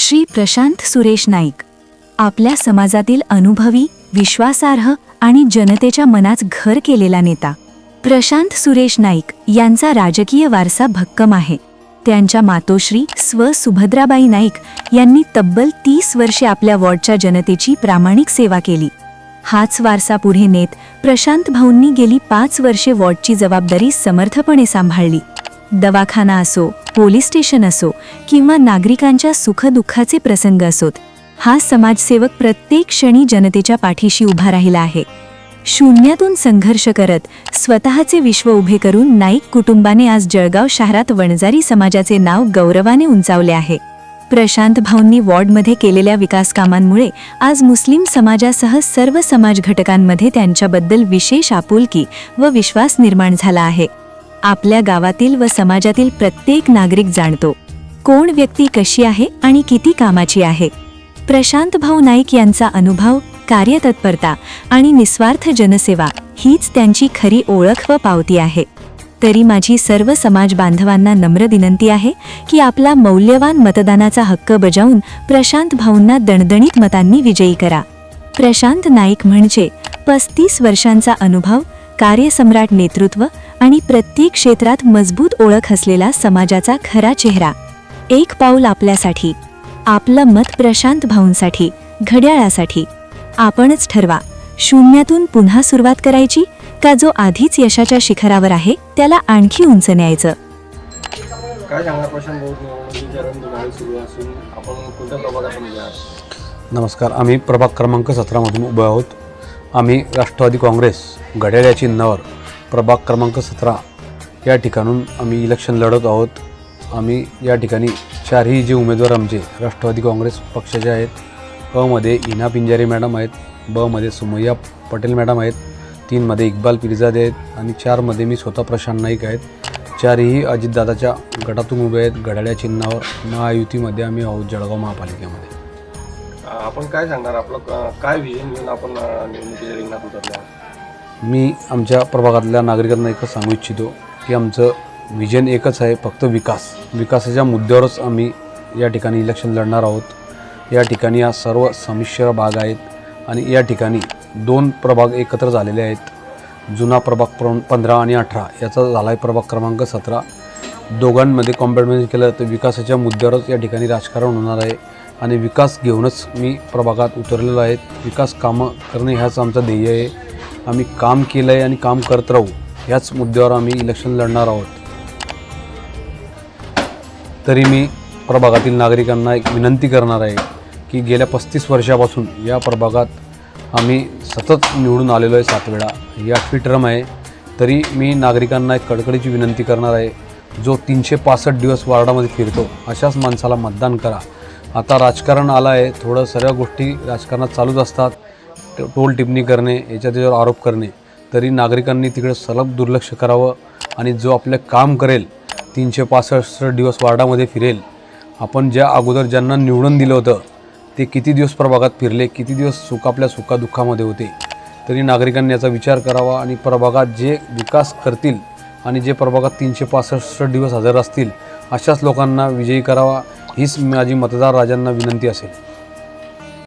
श्री प्रशांत सुरेश नाईक. आपल्या समाजातील अनुभवी विश्वासार्ह आणि जनतेच्या मनात घर केलेला नेता. प्रशांत सुरेश नाईक यांचा राजकीय वारसा भक्कम आहे. त्यांच्या मातोश्री स्व सुभद्राबाई नाईक यांनी तब्बल तीस वर्षे आपल्या वॉर्डच्या जनतेची प्रामाणिक सेवा केली. हाच वारसा पुढे नेत प्रशांत भाऊंनी गेली पाच वर्षे वॉर्डची जबाबदारी समर्थपणे सांभाळली. दवाखाना असो पोलीस स्टेशन असो किंवा नागरिकांच्या सुखदुःखाचे प्रसंग असोत हा समाजसेवक प्रत्येक क्षणी जनतेच्या पाठीशी उभा राहिला आहे. शून्यातून संघर्ष करत स्वतःचे विश्व उभे करून नाईक कुटुंबाने आज जळगाव शहरात वणजारी समाजाचे नाव गौरवाने उंचावले आहे. प्रशांत भाऊंनी वॉर्डमध्ये केलेल्या विकास कामांमुळे आज मुस्लिम समाजासह सर्व समाज घटकांमध्ये त्यांच्याबद्दल विशेष आपुलकी व विश्वास निर्माण झाला आहे. आपल्या गावातील व समाजातील प्रत्येक नागरिक जाणतो. कोण व्यक्ती कशी आहे आणि किती कामाची आहे? प्रशांत भाऊ नाईक यांचा अनुभव कार्यतत्परता आणि निस्वार्थ जनसेवा हीच त्यांची खरी ओळख व पावती आहे. तरी माझी सर्व समाज बांधवांना नम्र विनंती आहे की आपला मौल्यवान मतदानाचा हक्क बजावून प्रशांत भाऊंना दणदणीत मतांनी विजयी करा. प्रशांत नाईक म्हणजे पस्तीस वर्षांचा अनुभव कार्यसम्राट नेतृत्व आणि प्रत्येक क्षेत्रात मजबूत ओळख असलेला समाजाचा खरा चेहरा. एक पाऊल आपल्यासाठी आपलं मत प्रशांत भाऊंसाठी घड्याळासाठी. आपणच ठरवा शून्यातून पुन्हा सुरुवात करायची का जो आधीच यशाच्या शिखरावर आहे त्याला आणखी उंच न्यायचं? नमस्कार आम्ही प्रभाग क्रमांक सतरामधून उभे आहोत. आम्ही राष्ट्रवादी काँग्रेस घड्याळ्या चिन्हावर प्रभाग क्रमांक सतरा या ठिकाणून आम्ही इलेक्शन लढत आहोत. आम्ही या ठिकाणी चारही जे उमेदवार आमचे राष्ट्रवादी काँग्रेस पक्षाचे आहेत अमध्ये इना पिंजारी मॅडम आहेत बमध्ये सुमय्या पटेल मॅडम आहेत तीनमध्ये इक्बाल पिरजादे आहेत आणि चारमध्ये मी स्वतः प्रशांत नाईक आहेत. चारही अजितदादाच्या गटातून उभे आहेत घड्याळ्या चिन्हावर महायुतीमध्ये आम्ही आहोत जळगाव महापालिकेमध्ये. आपण काय सांगणार? आपलं काय विजन घेऊन आपण निवडणुकीच्या रिंगणात उतरले मी आमच्या प्रभागातल्या नागरिकांना एकच सांगू इच्छितो की आमचं विजन एकच आहे फक्त विकास. विकासाच्या मुद्द्यावरच आम्ही या ठिकाणी इलेक्शन लढणार आहोत. या ठिकाणी हा सर्व संमिश्र भाग आहेत आणि या ठिकाणी दोन प्रभाग एकत्र झालेले आहेत. जुना प्रभाग प्र पंधरा आणि अठरा याचा झाला आहे प्रभाग क्रमांक सतरा. दोघांमध्ये कॉम्पॅरिझन केलं तर विकासाच्या मुद्द्यावरच या ठिकाणी राजकारण होणार आहे. आणि विकास घेऊनच मी प्रभागात उतरलेलो आहे. विकास कामं करणे ह्याच आमचं ध्येय आहे. आम्ही काम केलं आहे आणि काम करत राहू ह्याच मुद्द्यावर आम्ही इलेक्शन लढणार आहोत. तरी मी प्रभागातील नागरिकांना एक विनंती करणार आहे की गेल्या पस्तीस वर्षापासून या प्रभागात आम्ही सतत निवडून आलेलो आहे सात वेळा. ही आठवी टर्म आहे. तरी मी नागरिकांना एक कडकडीची विनंती करणार आहे जो तीनशे पासष्ट दिवस वार्डामध्ये फिरतो अशाच माणसाला मतदान करा. आता राजकारण आलं आहे थोडं सर्व गोष्टी राजकारणात चालूच असतात. टोल टिपणी करणे याच्या त्याच्यावर आरोप करणे. तरी नागरिकांनी तिकडे सलग दुर्लक्ष करावं आणि जो आपले काम करेल तीनशे पासष्ट दिवस वार्डामध्ये फिरेल. आपण ज्या अगोदर ज्यांना निवडून दिलं होतं ते किती दिवस प्रभागात फिरले किती दिवस सुख आपल्या सुखादुःखामध्ये होते. तरी नागरिकांनी याचा विचार करावा आणि प्रभागात जे विकास करतील आणि जे प्रभागात तीनशे पासष्ट दिवस हजर असतील अशाच लोकांना विजयी करावा हीच माझी मतदार राजांना विनंती असेल.